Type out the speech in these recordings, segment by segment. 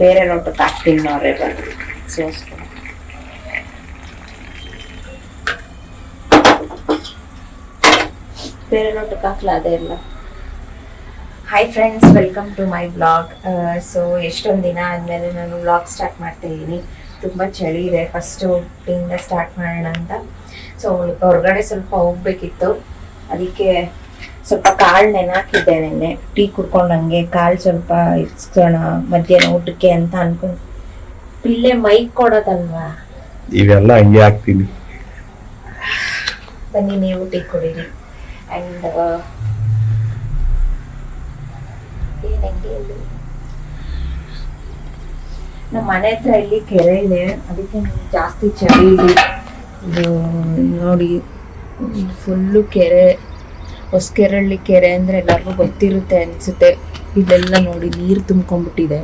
ಬೇರೆ ಲೋಟಕ್ಕೆ ಹಾಕ್ತೀನಿ ನೋಡ್ರಿ ಬಂದು ಬೇರೆ ಲೋಟಕ್ಕೆ ಹಾಕ್ಲ? ಅದೇ ಇಲ್ಲ. Hi friends welcome to my blog so ಎಷ್ಟೊಂದು ದಿನ ಆದಮೇಲೆ ನಾನು ಬ್ಲಾಗ್ ಸ್ಟಾರ್ಟ್ ಮಾಡ್ತಾ ಇದ್ದೀನಿ. ತುಂಬ ಚಳಿ ಇದೆ. ಫಸ್ಟು ಇಂದ ಸ್ಟಾರ್ಟ್ ಮಾಡೋಣ ಅಂತ. ಸೊ ಹೊರಗಡೆ ಸ್ವಲ್ಪ ಹೋಗ್ಬೇಕಿತ್ತು. ಅದಕ್ಕೆ ಸ್ವಲ್ಪ ಕಾಳು ನೆನಾಕಿದ್ದೆ ನೆನ್ನೆ ಟೀ ಕುಡ್ಕೊಂಡಂಗೆ ಕಾಳು ಸ್ವಲ್ಪ ಇಡ್ಸ್ಕೋಣ ಮಧ್ಯಾಹ್ನ ಊಟಕ್ಕೆ ಅಂತ ಅನ್ಕೊಂಡು ಪಿಲ್ಲೆ ಮೈಕ್ ಕೊಡೋದಲ್ವಾ? ಇವೆಲ್ಲ ಹಂಗೆ ಹಾಕ್ತೀನಿ ಬನ್ನಿ ನೀವು ಟೀ ಕುಡೀರಿ. ಆ್ಯಂಡ್ ನಮ್ಮ ಮನೆ ಹತ್ರ ಇಲ್ಲಿ ಕೆರೆ ಇದೆ. ಅದಕ್ಕೆ ಜಾಸ್ತಿ ಚಳಿ ಇದೆ ಇದು ನೋಡಿ ಫುಲ್ಲು ಕೆರೆ. ಹೊಸಕೆರಳ್ಳಿ ಕೆರೆ ಅಂದರೆ ಎಲ್ಲರಿಗೂ ಗೊತ್ತಿರುತ್ತೆ ಅನಿಸುತ್ತೆ. ಇದೆಲ್ಲ ನೋಡಿ ನೀರು ತುಂಬ್ಕೊಂಡ್ಬಿಟ್ಟಿದೆ.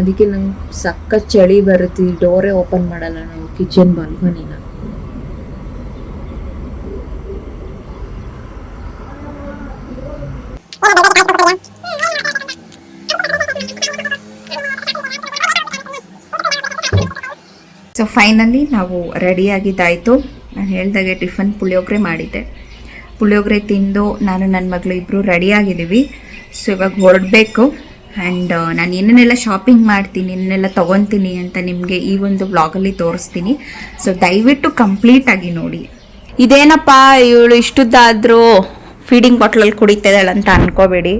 ಅದಕ್ಕೆ ನಂಗೆ ಸಕ್ಕ ಚಳಿ ಬರುತ್ತೆ. ಡೋರೆ ಓಪನ್ ಮಾಡಲ್ಲ ನಾವು ಕಿಚನ್ ಬಾಲ್ಕನಿನ. ಸೊ ಫೈನಲಿ ನಾವು ರೆಡಿ ಆಗಿದ್ದಾಯಿತು. ಹೇಳ್ದಾಗೆ ಟಿಫನ್ ಪುಳಿಯೋಗರೆ ಮಾಡಿದ್ದೆ. ಪುಳಿಯೋಗರೆ ತಿಂದು ನಾನು ನನ್ನ ಮಗಳು ಇಬ್ಬರು ರೆಡಿ ಆಗಿದ್ದೀವಿ. ಸೊ ಇವಾಗ ಹೊರಡಬೇಕು. ಆ್ಯಂಡ್ ನಾನು ಏನೇನೆಲ್ಲ ಶಾಪಿಂಗ್ ಮಾಡ್ತೀನಿ ಏನೇನೆಲ್ಲ ತೊಗೊತೀನಿ ಅಂತ ನಿಮಗೆ ಈ ಒಂದು ವ್ಲಾಗಲ್ಲಿ ತೋರಿಸ್ತೀನಿ. ಸೊ ದಯವಿಟ್ಟು ಕಂಪ್ಲೀಟಾಗಿ ನೋಡಿ. ಇದೇನಪ್ಪ ಇವಳು ಇಷ್ಟುದ್ದಾದರೂ ಫೀಡಿಂಗ್ ಬಾಟ್ಲಲ್ಲಿ ಕುಡಿತಾ ಅಂತ ಅನ್ಕೋಬೇಡಿ.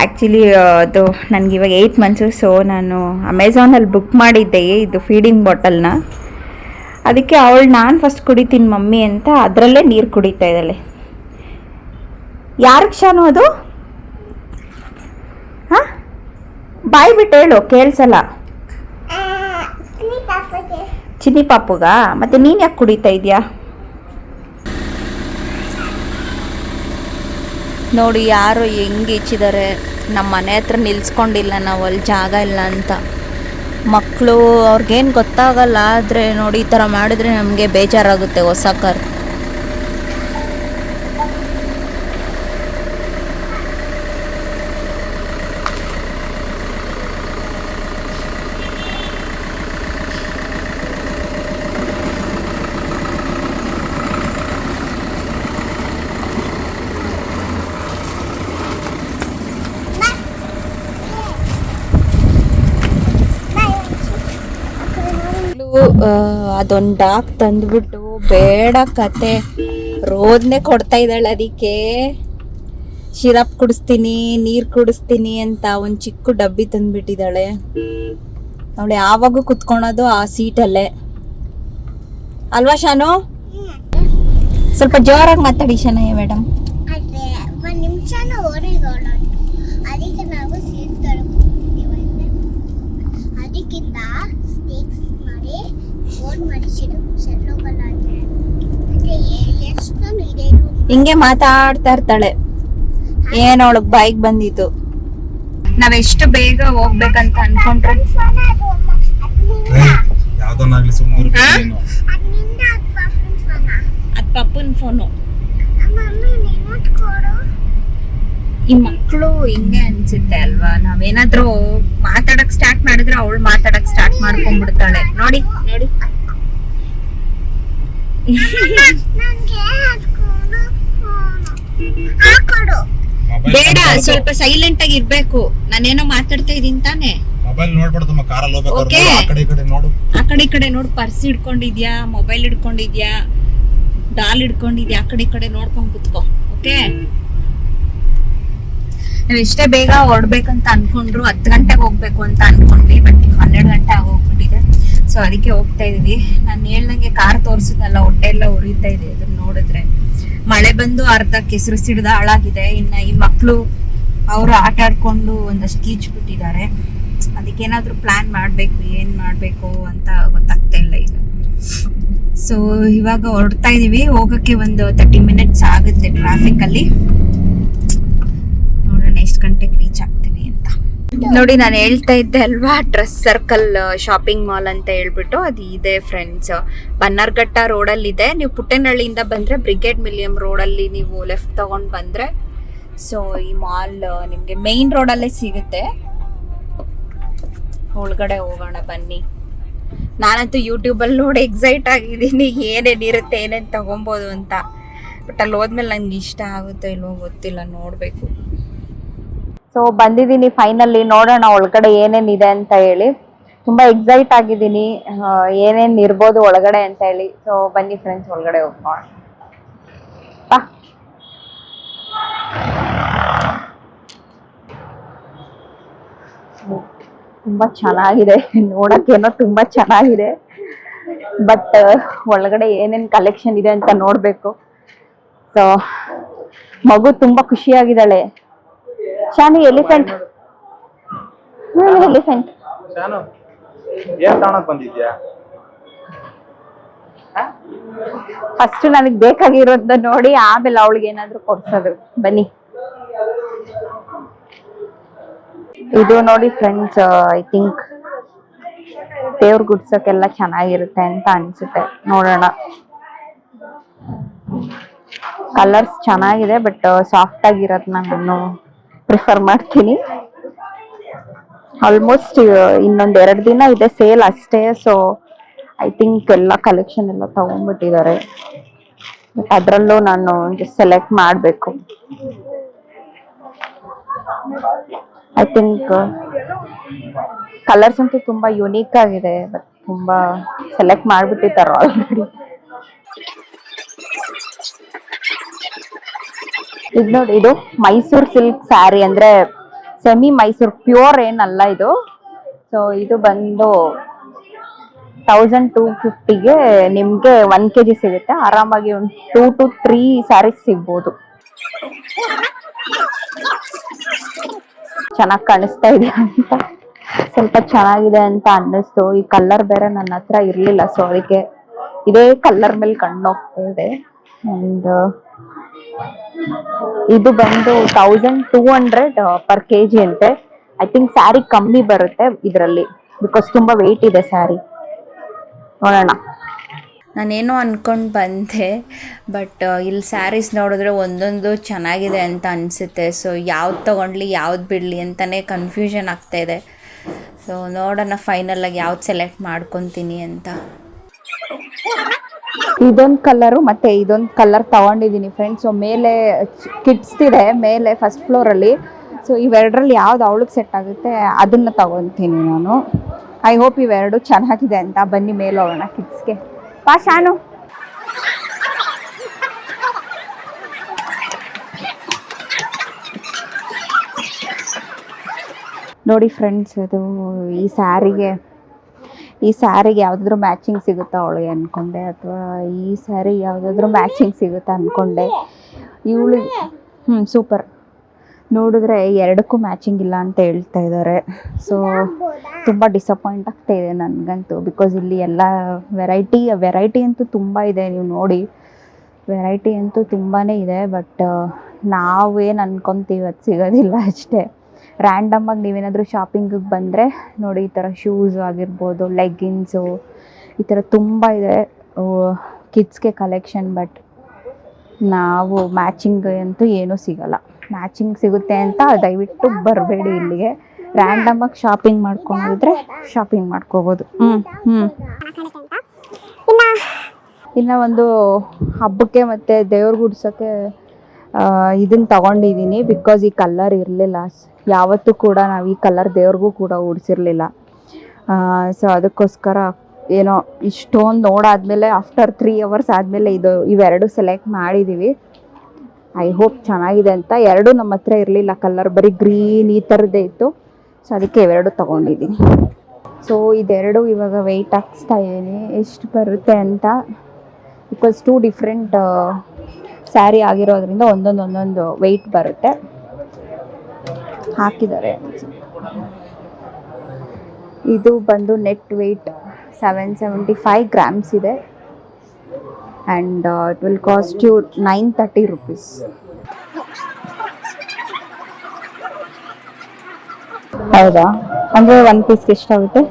ಆ್ಯಕ್ಚುಲಿ ಅದು ನನಗಿವಾಗ ಏಯ್ಟ್ ಮಂತ್ಸು ಸೊ ನಾನು ಅಮೆಝಾನಲ್ಲಿ ಬುಕ್ ಮಾಡಿದ್ದೆ ಇದು ಫೀಡಿಂಗ್ ಬಾಟಲ್ನ ಅದಕ್ಕೆ ಅವಳು, ನಾನು ಫಸ್ಟ್ ಕುಡಿತೀನಿ ಮಮ್ಮಿ ಅಂತ ಅದರಲ್ಲೇ ನೀರು ಕುಡಿತಾ ಇದ್ದಾಳೆ. ಯಾರ ಕ್ಷಾನು ಅದು? ಹಾಂ? ಬಾಯಿ ಬಿಟ್ಟು ಹೇಳು, ಕೇಳಿಸಲ್ಲ. ಚಿನ್ನಿ ಪಾಪುಗ? ಮತ್ತೆ ನೀನು ಯಾಕೆ ಕುಡಿತಾ ಇದೆಯಾ? ನೋಡಿ, ಯಾರು ಹೆಂಗೆ ಇಚ್ಚಿದ್ದಾರೆ ನಮ್ಮ ಮನೆ ಹತ್ರ ನಿಲ್ಸ್ಕೊಂಡಿಲ್ಲ, ನಾವು ಅಲ್ಲಿ ಜಾಗ ಇಲ್ಲ ಅಂತ. ಮಕ್ಕಳು ಅವ್ರಿಗೇನು ಗೊತ್ತಾಗಲ್ಲ ಆದರೆ ನೋಡಿ ಈ ಥರ ಮಾಡಿದ್ರೆ ನಮಗೆ ಬೇಜಾರಾಗುತ್ತೆ ಹೊಸ ಕಾರ್. ಅದೊಂದು ಡಾಕ್ ತಂದ್ಬಿಟ್ಟು ಬೇಡ ಕತೆ. ರೋದ್ನೆ ಕೊಡ್ತಾ ಇದ್ದಾಳೆ ಅದಕ್ಕೆ. ಶಿರಪ್ ಕುಡಿಸ್ತೀನಿ ನೀರು ಕುಡಿಸ್ತೀನಿ ಅಂತ ಒಂದು ಚಿಕ್ಕ ಡಬ್ಬಿ ತಂದ್ಬಿಟ್ಟಿದ್ದಾಳೆ. ಅವಳು ಯಾವಾಗೂ ಕುತ್ಕೊಳೋದು ಆ ಸೀಟಲ್ಲೇ. ಅಲ್ವಾ ಶಾನು? ಸ್ವಲ್ಪ ಜೋರಾಗಿ ಮಾತಾಡಿ ಶನಯ್ಯ ಮೇಡಮ್ ಆದ್ರೆ ಒಂದ್ ನಿಮಿಷನ ಓಡಿಗೋಣ ಅದಕ್ಕೆ ನಾವು ಸೀಟ್ ತಗೊಂಡಿದ್ದೀವಿ ಅದಕ್ಕಿಂತ ಸ್ಟೇಕ್ಸ್ ಮಾಡಿ ಫೋನ್ ಮಾಡಿಸಿಡು ಸೆಟ್ ಹೋಗಲ್ಲ ಅಂದ್ರೆ ಮತ್ತೆ ಎಷ್ಟೊಂದು ಇದೆ ಹಿಂಗೆ ಮಾತಾಡ್ತಾ ಇರ್ತಾಳೆ. ಏನ್ ಅವಳಗ್ ಬೈಕ್ ಬಂದಿತ್ತು ನಾವೆಷ್ಟು ಬೇಗ ಹೋಗ್ಬೇಕಂತ ಅನ್ಕೊಂಡ್ರೆ. ಅದು ಪಪ್ಪನ್ ಫೋನು. ಈ ಮಕ್ಕಳು ಹಿಂಗೆ ಅನ್ಸುತ್ತೆ ಅಲ್ವಾ? ನಾವೇನಾದ್ರೂ ಮಾತಾಡಕ್ ಸ್ಟಾರ್ಟ್ ಮಾಡಿದ್ರೆ ಅವಳು ಮಾತಾಡಕ್ ಸ್ಟಾರ್ಟ್ ಮಾಡ್ಕೊಂಡ್ಬಿಡ್ತಾಳೆ. ನೋಡಿ ನೋಡಿ ನಂಗೆ ಹಾಕೊಂಡು ಫೋನು ಹಾಕೊಡು ಬೇಡ ಸ್ವಲ್ಪ ಸೈಲೆಂಟ್ ಆಗಿ ಇರ್ಬೇಕು. ನಾನೇನೋ ಮಾತಾಡ್ತಾ ಇದೀನಿ ತಾನೆ. ಮೊಬೈಲ್ ನೋಡ್ಬಿಡ್ತಮ್ಮ ಕಾರಲ್ಲಿ ಹೋಗ್ಬೇಕು. ಆ ಕಡೆ ಈ ಕಡೆ ನೋಡು. ಆ ಕಡೆ ಈ ಕಡೆ ನೋಡ್ ಪರ್ಸ್ ಹಿಡ್ಕೊಂಡಿದ್ಯಾ ಮೊಬೈಲ್ ಹಿಡ್ಕೊಂಡಿದ್ಯಾ ಡಾಲ್ ಹಿಡ್ಕೊಂಡಿದ್ಯಾ ಆ ಕಡೆ ಈ ಕಡೆ ನೋಡ್ಕೊಂಡ್ ಕುತ್ಕೋ. ಓಕೆ ನಾವ್ ಎಷ್ಟೇ ಬೇಗ ಹೊರಡ್ಬೇಕಂತ ಅನ್ಕೊಂಡ್ರು ಹತ್ತು ಗಂಟೆಗೆ ಹೋಗ್ಬೇಕು ಅಂತ ಅನ್ಕೊಂಡ್ವಿ ಬಟ್ ಹನ್ನೆರಡು ಗಂಟೆ ಆಗೋಗ್ಬಿಟ್ಟಿದೆ. ಸೊ ಅದಕ್ಕೆ ಹೋಗ್ತಾ ಇದೀವಿ. ನಾನು ಹೇಳ್ದಂಗೆ ಕಾರ್ ತೋರ್ಸಿದ್ನಲ್ಲ, ಹೊಟ್ಟೆ ಎಲ್ಲ ಉರಿತಾ ಇದೆ ಅದನ್ನ ನೋಡಿದ್ರೆ. ಮಳೆ ಬಂದು ಅರ್ಧ ಕೆಸರು ಸಿಡ್ದ ಹಾಳಾಗಿದೆ. ಇನ್ನ ಈ ಮಕ್ಕಳು ಅವರು ಆಟ ಆಡ್ಕೊಂಡು ಒಂದಷ್ಟು ಕೀಚ್ ಬಿಟ್ಟಿದ್ದಾರೆ. ಅದಕ್ಕೇನಾದ್ರೂ ಪ್ಲಾನ್ ಮಾಡ್ಬೇಕು, ಏನ್ ಮಾಡ್ಬೇಕು ಅಂತ ಗೊತ್ತಾಗ್ತಾ ಇಲ್ಲ ಈಗ. ಸೊ ಇವಾಗ ಹೊರಡ್ತಾ ಇದೀವಿ. ಹೋಗಕ್ಕೆ ಒಂದು ತರ್ಟಿ ಮಿನಿಟ್ಸ್ ಆಗುತ್ತೆ ಟ್ರಾಫಿಕ್ ಅಲ್ಲಿ ನೋಡೋಣ ಎಷ್ಟು ಗಂಟೆಗೆ ರೀಚ್ ಆಗ್ತೀವಿ ಅಂತ ನೋಡಿ, ನಾನು ಹೇಳ್ತಾ ಇದ್ದೆ ಅಲ್ವಾ ಡ್ರೆಸ್ ಸರ್ಕಲ್ ಶಾಪಿಂಗ್ ಮಾಲ್ ಅಂತ ಹೇಳ್ಬಿಟ್ಟು, ಅದು ಇದೆ ಫ್ರೆಂಡ್ಸ್ ಬನ್ನರ್ಘಟ್ಟ ರೋಡಲ್ಲಿ ಇದೆ. ನೀವು ಪುಟ್ಟೇನಹಳ್ಳಿಯಿಂದ ಬಂದ್ರೆ ಬ್ರಿಗೇಡ್ ಮಿಲಿಯಂ ರೋಡಲ್ಲಿ ನೀವು ಲೆಫ್ಟ್ ತಗೊಂಡು ಬಂದ್ರೆ ಸೊ ಈ ಮಾಲ್ ನಿಮಗೆ ಮೇನ್ ರೋಡಲ್ಲೇ ಸಿಗುತ್ತೆ. ಒಳಗಡೆ ಹೋಗೋಣ, ಬನ್ನಿ. ನಾನಂತೂ ಯೂಟ್ಯೂಬಲ್ಲಿ ನೋಡಿ ಎಕ್ಸೈಟ್ ಆಗಿದ್ದೀನಿ. ಏನೇನಿರುತ್ತೆ ಏನೇನು ತಗೊಬೋದು ಅಂತ. ಬಟ್ ಅಲ್ಲಿ ಹೋದ್ಮೇಲೆ ನಂಗೆ ಇಷ್ಟ ಆಗುತ್ತೋ ಇಲ್ವೋ ಗೊತ್ತಿಲ್ಲ, ನೋಡಬೇಕು. ಸೊ ಬಂದಿದ್ದೀನಿ ಫೈನಲಿ ನೋಡೋಣ ಒಳಗಡೆ ಇದೆ ಅಂತ ಹೇಳಿ. ತುಂಬಾ ಎಕ್ಸೈಟ್ ಆಗಿದ್ದೀನಿ. ಏನೇನು ಇರ್ಬೋದು ಒಳಗಡೆ ಅಂತ ಹೇಳಿ. ಸೊ ಬನ್ನಿ ಫ್ರೆಂಡ್ಸ್ ಒಳಗಡೆ ಹೋಗೋಣ ತುಂಬಾ ಚೆನ್ನಾಗಿದೆ. ನೋಡಕ್ಕೇನೋ ತುಂಬಾ ಚೆನ್ನಾಗಿದೆ. ಬಟ್ ಒಳಗಡೆ ಏನೇನ್ ಕಲೆಕ್ಷನ್ ಇದೆ ಅಂತ ನೋಡ್ಬೇಕು. ಸೊ ಮಗು ತುಂಬಾ ಖುಷಿಯಾಗಿದ್ದಾಳೆ. ಶಾನಿ ಎಲಿಫೆಂಟ್. ಎಲಿಫೆಂಟ್. ಶಾನು ಏನ್ ತಗೊಳಕ್ ಬಂದಿದ್ಯಾ? ಫಸ್ಟ್ ನನಗ್ ಬೇಕಾಗಿರೋದ್ ನೋಡಿ ಆಮೇಲೆ ಅವಳಿಗೆ ಏನಾದ್ರು ಕೊಡ್ಸೋದು. ಬನ್ನಿ. ಇದು ನೋಡಿ ಫ್ರೆಂಡ್ಸ್ ಐ ಥಿಂಕ್ ದೇವ್ರ ಗುಡ್ಸಕ್ಕೆಲ್ಲ ಚೆನ್ನಾಗಿರುತ್ತೆ ಅಂತ ಅನ್ಸುತ್ತೆ. ನೋಡೋಣ. ಕಲರ್ಸ್ ಚೆನ್ನಾಗಿದೆ ಬಟ್ ಸಾಫ್ಟ್ ಆಗಿರೋದನ್ನ ನಾನು ಪ್ರಿಫರ್ ಮಾಡ್ತೀನಿ. ಆಲ್ಮೋಸ್ಟ್ ಇನ್ನೊಂದ್ ಎರಡು ದಿನ ಇದೆ ಸೇಲ್ ಅಷ್ಟೇ ಸೊ ಐ ಥಿಂಕ್ ಎಲ್ಲ ಕಲೆಕ್ಷನ್ ಎಲ್ಲ ತಗೊಂಡ್ಬಿಟ್ಟಿದ್ದಾರೆ. ಬಟ್ ಅದರಲ್ಲೂ ನಾನು ಸೆಲೆಕ್ಟ್ ಮಾಡಬೇಕು. ಐ ಥಿಂಕ್ ಕಲರ್ಸ್ ಅಂತೂ ತುಂಬಾ ಯುನೀಕ್ ಆಗಿದೆ ಬಟ್ ತುಂಬಾ ಸೆಲೆಕ್ಟ್ ಮಾಡ್ಬಿಟ್ಟಿದ್ದಾರೆ ಆಲ್ರೆಡಿ ಇದು ನೋಡಿ, ಇದು ಮೈಸೂರ್ ಸಿಲ್ಕ್ ಸ್ಯಾರಿ ಅಂದ್ರೆ ಸೆಮಿ ಮೈಸೂರ್, ಪ್ಯೂರ್ ಏನಲ್ಲ ಇದು. ಸೊ ಇದು ಬಂದು ತೌಸಂಡ್ ಟೂ ಫಿಫ್ಟಿಗೆ ನಿಮ್ಗೆ ಒನ್ ಕೆ ಜಿ ಸಿಗುತ್ತೆ. ಆರಾಮಾಗಿ ಒಂದು ಟೂ ಟು ತ್ರೀ ಸ್ಯಾರೀಸ್ ಸಿಗ್ಬೋದು. ಚೆನ್ನಾಗಿ ಕಾಣಿಸ್ತಾ ಇದೆ ಅಂತ. ಸ್ವಲ್ಪ ಚೆನ್ನಾಗಿದೆ ಅಂತ ಅನ್ನಿಸ್ತು. ಈ ಕಲರ್ ಬೇರೆ ನನ್ನ ಹತ್ರ ಇರ್ಲಿಲ್ಲ ಸೊ ಅದಕ್ಕೆ ಇದೇ ಕಲರ್ ಮೇಲೆ ಕಣ್ಣು ಹೋಗ್ತಾ ಇದೆ. ಅಂಡ್ ಇದು ಬಂದು thousand two hundred per K G ಅಂತೆ. ಐ ಥಿಂಕ್ ಸ್ಯಾರಿ ಕಮ್ಮಿ ಬರುತ್ತೆ ಇದರಲ್ಲಿ ಬಿಕಾಸ್ ತುಂಬಾ ವೆಯ್ಟ್ ಇದೆ ಸ್ಯಾರಿ ನೋಡೋಣ. ನಾನೇನೋ ಅನ್ಕೊಂಡು ಬಂದೆ ಬಟ್ ಇಲ್ಲಿ ಸ್ಯಾರೀಸ್ ನೋಡಿದ್ರೆ ಒಂದೊಂದು ಚೆನ್ನಾಗಿದೆ ಅಂತ ಅನಿಸುತ್ತೆ. ಸೊ ಯಾವ್ದು ತೊಗೊಂಡ್ಲಿ, ಯಾವ್ದು ಬಿಡಲಿ ಅಂತಲೇ ಕನ್ಫ್ಯೂಷನ್ ಆಗ್ತಾ ಇದೆ. ಸೊ ನೋಡೋಣ ಫೈನಲ್ ಆಗಿ ಯಾವ್ದು ಸೆಲೆಕ್ಟ್ ಮಾಡ್ಕೊತೀನಿ ಅಂತ. ಇದೊಂದು ಕಲರು ಮತ್ತೆ ಇದೊಂದು ಕಲರ್ ತಗೊಂಡಿದ್ದೀನಿ ಫ್ರೆಂಡ್ಸ್ ಸೊ ಮೇಲೆ ಕಿಟ್ಸ್ ಇದೆ, ಮೇಲೆ ಫಸ್ಟ್ ಫ್ಲೋರಲ್ಲಿ ಸೊ ಇವೆರಡರಲ್ಲಿ ಯಾವ್ದು ಅವಳಿಗೆ ಸೆಟ್ ಆಗುತ್ತೆ, ಅದನ್ನ ತಗೊತೀನಿ ನಾನು. ಐ ಹೋಪ್ ಇವೆರಡು ಚೆನ್ನಾಗಿದೆ ಅಂತ. ಬನ್ನಿ ಮೇಲೆ ಹೋಗೋಣ ಕಿಡ್ಸ್ಗೆ ಪಾ ಶಾನು. ನೋಡಿ ಫ್ರೆಂಡ್ಸ್ ಅದು ಈ ಸ್ಯಾರಿಗೆ ಈ ಸ್ಯಾರಿಗೆ ಯಾವುದಾದ್ರೂ ಮ್ಯಾಚಿಂಗ್ ಸಿಗುತ್ತಾ ಅವಳಿಗೆ ಅನ್ಕೊಂಡೆ? ಅಥವಾ ಈ ಸ್ಯಾರಿ ಯಾವುದಾದ್ರೂ ಮ್ಯಾಚಿಂಗ್ ಸಿಗುತ್ತಾ ಅನ್ಕೊಂಡೆ? ಇವಳು ಹ್ಞೂ ಸೂಪರ್ ನೋಡಿದ್ರೆ ಎರಡಕ್ಕೂ ಮ್ಯಾಚಿಂಗ್ ಇಲ್ಲ ಅಂತ ಹೇಳ್ತಾ ಇದ್ದಾರೆ ಸೊ ತುಂಬ ಡಿಸಪಾಯಿಂಟ್ ಆಗ್ತಾ ಇದೆ ನನಗಂತೂ. ಬಿಕಾಸ್ ಇಲ್ಲಿ ಎಲ್ಲ ವೆರೈಟಿ ವೆರೈಟಿ ಅಂತೂ ತುಂಬ ಇದೆ. ನೀವು ನೋಡಿ ವೆರೈಟಿ ಅಂತೂ ತುಂಬಾ ಇದೆ. ಬಟ್ ನಾವೇನು ಅನ್ಕೊಂತೀವಿ ಅದು ಸಿಗೋದಿಲ್ಲ ಅಷ್ಟೇ. ರ್ಯಾಂಡಮ್ ಆಗಿ ನೀವೇನಾದರೂ ಶಾಪಿಂಗಿಗೆ ಬಂದರೆ ನೋಡಿ, ಈ ಥರ ಶೂಸ್ ಆಗಿರ್ಬೋದು ಲೆಗ್ಗಿನ್ಸು ಈ ಥರ ತುಂಬ ಇದೆ. ಕಿಡ್ಸ್ಗೆ ಕಲೆಕ್ಷನ್ ಬಟ್ ನಾವು ಮ್ಯಾಚಿಂಗ್ ಅಂತೂ ಏನೂ ಸಿಗಲ್ಲ. ಮ್ಯಾಚಿಂಗ್ ಸಿಗುತ್ತೆ ಅಂತ ದಯವಿಟ್ಟು ಬರಬೇಡಿ ಇಲ್ಲಿಗೆ. ರ್ಯಾಂಡಮ್ ಆಗಿ ಶಾಪಿಂಗ್ ಮಾಡ್ಕೊಂಡಿದ್ರೆ ಶಾಪಿಂಗ್ ಮಾಡ್ಕೋಬೋದು. ಹ್ಞೂ ಹ್ಞೂ ಇನ್ನು ಒಂದು ಹಬ್ಬಕ್ಕೆ ಮತ್ತು ದೇವ್ರ ಗುಡ್ಸೋಕ್ಕೆ ಇದನ್ನು ತಗೊಂಡಿದ್ದೀನಿ ಬಿಕಾಸ್ ಈ ಕಲ್ಲರ್ ಇರಲಿಲ್ಲ. ಯಾವತ್ತೂ ಕೂಡ ನಾವು ಈ ಕಲರ್ ದೇವ್ರಿಗೂ ಕೂಡ ಉಡ್ಸಿರ್ಲಿಲ್ಲ. ಸೊ ಅದಕ್ಕೋಸ್ಕರ ಏನೋ ಇಷ್ಟೊಂದು ನೋಡಾದ್ಮೇಲೆ ಆಫ್ಟರ್ ತ್ರೀ ಅವರ್ಸ್ ಆದಮೇಲೆ ಇದು ಇವೆರಡು ಸೆಲೆಕ್ಟ್ ಮಾಡಿದ್ದೀವಿ ಐ ಹೋಪ್ ಚೆನ್ನಾಗಿದೆ ಅಂತ. ಎರಡು ನಮ್ಮ ಹತ್ರ ಇರಲಿಲ್ಲ ಕಲರ್ ಬರೀ ಗ್ರೀನ್ ಈ ಥರದ್ದೇ ಇತ್ತು. ಸೊ ಅದಕ್ಕೆ ಇವೆರಡು ತೊಗೊಂಡಿದ್ದೀನಿ ಸೊ ಇದೆರಡು ಇವಾಗ ವೆಯ್ಟ್ ಹಾಕ್ಸ್ತಾ ಇದ್ದೀನಿ ಎಷ್ಟು ಬರುತ್ತೆ ಅಂತ? ಬಿಕಾಸ್ ಟೂ ಡಿಫ್ರೆಂಟ್ ಸ್ಯಾರಿ ಆಗಿರೋದ್ರಿಂದ ಒಂದೊಂದು ಒಂದೊಂದು ವೆಯ್ಟ್ ಬರುತ್ತೆ. ಹಾಕಿದ್ದಾರೆ. ಇದು ಬಂದು net weight seven seventy five grams ಇದೆ and it will cost you nine thirty rupees ಹೌದಾ? ಅಂದರೆ ಒನ್ ಪೀಸ್ಗೆ ಎಷ್ಟಾಗುತ್ತೆ?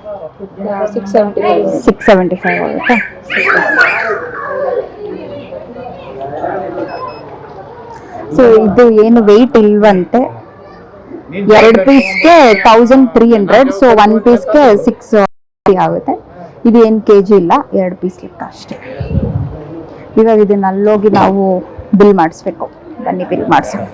Six seventy six seventy five ಆಗುತ್ತೆ. ಸೊ ಇದು ಏನು ವೆಯ್ಟ್ ಇಲ್ವಂತೆ. ಎರಡು ಪೀಸ್ಗೆ thousand three hundred so one ಪೀಸ್ಗೆ six ಆಗುತ್ತೆ. ಇದು ಏನು ಕೆ ಜಿ ಇಲ್ಲ, ಎರಡು ಪೀಸ್ ಲೆಕ್ಕ ಅಷ್ಟೇ. ಇವಾಗ ಇದನ್ನ ಅಲ್ಲೋಗಿ ನಾವು ಬಿಲ್ ಮಾಡಿಸ್ಬೇಕು. ಬನ್ನಿ bill ಮಾಡಿಸೋಣ.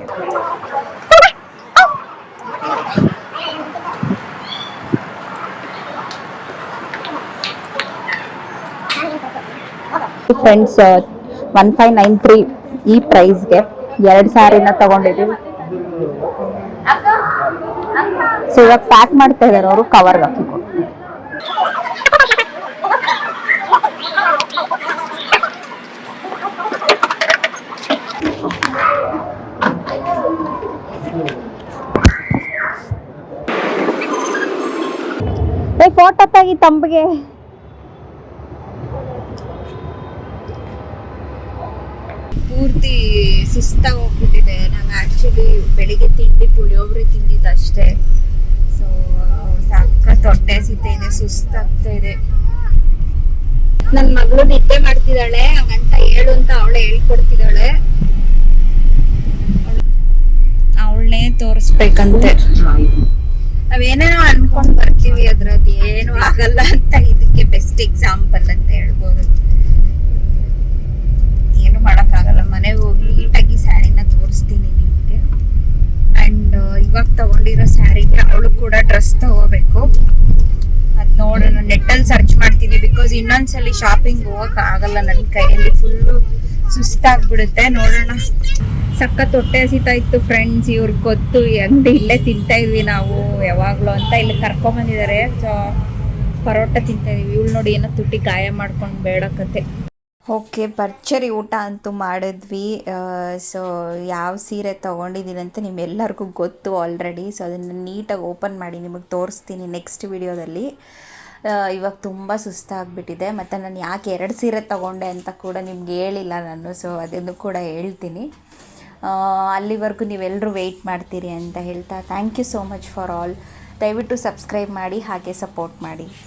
Friends one five nine three ಈ ಪ್ರೈಸ್ಗೆ ಎರಡು ಸಾರಿನ ತಗೊಂಡಿದ್ದೀವಿ. ಸೊ ಇವಾಗ ಪ್ಯಾಕ್ ಮಾಡ್ತಾ ಇದಾರೆ ಅವರು ಕವರ್ ಹಾಕಿಕೊಂಡು ಏ ಫೋಟೋ ತೆಗಿ ತಂಬಿಗೆ. ಪೂರ್ತಿ ಸುಸ್ತಾಗಿ ಹೋಗ್ಬಿಟ್ಟಿದೆ ನಾನು ಆ್ಯಕ್ಚುಲಿ ಬೆಳಿಗ್ಗೆ ತಿಂಡಿ, ಪುಳಿಯೋಗ್ರೆ ತಿಂದಿದ್ದು ಅಷ್ಟೇ. ಸೊ ಸಾಕ ತೊಟ್ಟೆ ಇದೆ ಸುಸ್ತಾಗ್ತಾ ಇದೆ ನನ್ನ ಮಗಳು ನಿದ್ದೆ ಮಾಡ್ತಿದ್ದಾಳೆ, ಹಂಗಂತ ಹೇಳು ಅಂತ ಅವಳೇ ಹೇಳ್ಕೊಡ್ತಿದ್ದಾಳೆ. ಅವಳನ್ನೇ ತೋರಿಸ್ಬೇಕಂತೆ. ನಾವೇನೇನೋ ಅನ್ಕೊಂಡ್ ಬರ್ತೀವಿ ಅದ್ರದ್ದು ಏನು ಆಗಲ್ಲ ಅಂತ, ಇದಕ್ಕೆ ಬೆಸ್ಟ್ ಎಕ್ಸಾಂಪಲ್ ಅಂತ ಹೇಳ್ಬೋದು. ಮಾಡೋಕ್ಕಾಗಲ್ಲ. ಮನೆಗೆ ಹೋಗಿ ನೀಟಾಗಿ ಸ್ಯಾರಿನ ತೋರಿಸ್ತೀನಿ ನಿಮಗೆ. ಅಂಡ್ ಇವಾಗ ತಗೊಂಡಿರೋ ಸ್ಯಾರಿಗೆ ಅವಳು ಕೂಡ ಡ್ರೆಸ್ ತಗೋಬೇಕು. ಅದು ನೋಡೋಣ ನೆಟ್ಟಲ್ಲಿ ಸರ್ಚ್ ಮಾಡ್ತೀನಿ ಬಿಕಾಸ್ ಇನ್ನೊಂದ್ಸಲಿ ಶಾಪಿಂಗ್ ಹೋಗೋಕ್ಕಾಗಲ್ಲ ನನ್ನ ಕೈಯಲ್ಲಿ. ಫುಲ್ಲು ಸುಸ್ತಾಗ್ಬಿಡುತ್ತೆ. ನೋಡೋಣ. ಸಖತ್ ಹೊಟ್ಟೆ ಹಸಿತಾ ಇತ್ತು ಫ್ರೆಂಡ್ಸ್ ಇವ್ರಿಗೆ ಗೊತ್ತು ಅಂಗಡಿ ಇಲ್ಲೇ ತಿಂತಾ ಇದ್ವಿ ನಾವು, ಯಾವಾಗಲೂ ಅಂತ ಇಲ್ಲಿ ಕರ್ಕೊಂಬಂದಿದ್ದಾರೆ. ಸೊ ಪರೋಟ ತಿಂತಾ ಇದೀವಿ. ಇವಳು ನೋಡಿ ಏನೋ ತುಟ್ಟಿ ಗಾಯ ಮಾಡ್ಕೊಂಡು ಬೇಡ ಕತೆ. ಓಕೆ, ಭರ್ಜರಿ ಊಟ ಅಂತೂ ಮಾಡಿದ್ವಿ. ಸೊ ಯಾವ ಸೀರೆ ತೊಗೊಂಡಿದ್ದೀನಿ ಅಂತ ನಿಮ್ಮೆಲ್ಲರಿಗೂ ಗೊತ್ತು ಆಲ್ರೆಡಿ ಸೊ ಅದನ್ನು ನೀಟಾಗಿ ಓಪನ್ ಮಾಡಿ ನಿಮಗೆ ತೋರಿಸ್ತೀನಿ ನೆಕ್ಸ್ಟ್ ವಿಡಿಯೋದಲ್ಲಿ ಇವಾಗ ತುಂಬ ಸುಸ್ತಾಗಿಬಿಟ್ಟಿದೆ. ಮತ್ತು ನಾನು ಯಾಕೆ ಎರಡು ಸೀರೆ ತೊಗೊಂಡೆ ಅಂತ ಕೂಡ ನಿಮ್ಗೆ ಹೇಳಿಲ್ಲ ನಾನು ಸೊ ಅದನ್ನು ಕೂಡ ಹೇಳ್ತೀನಿ. ಅಲ್ಲಿವರೆಗೂ ನೀವೆಲ್ಲರೂ ವೆಯ್ಟ್ ಮಾಡ್ತೀರಿ ಅಂತ ಹೇಳ್ತಾ thank you so much for all ದಯವಿಟ್ಟು ಸಬ್ಸ್ಕ್ರೈಬ್ ಮಾಡಿ, ಹಾಗೆ ಸಪೋರ್ಟ್ ಮಾಡಿ.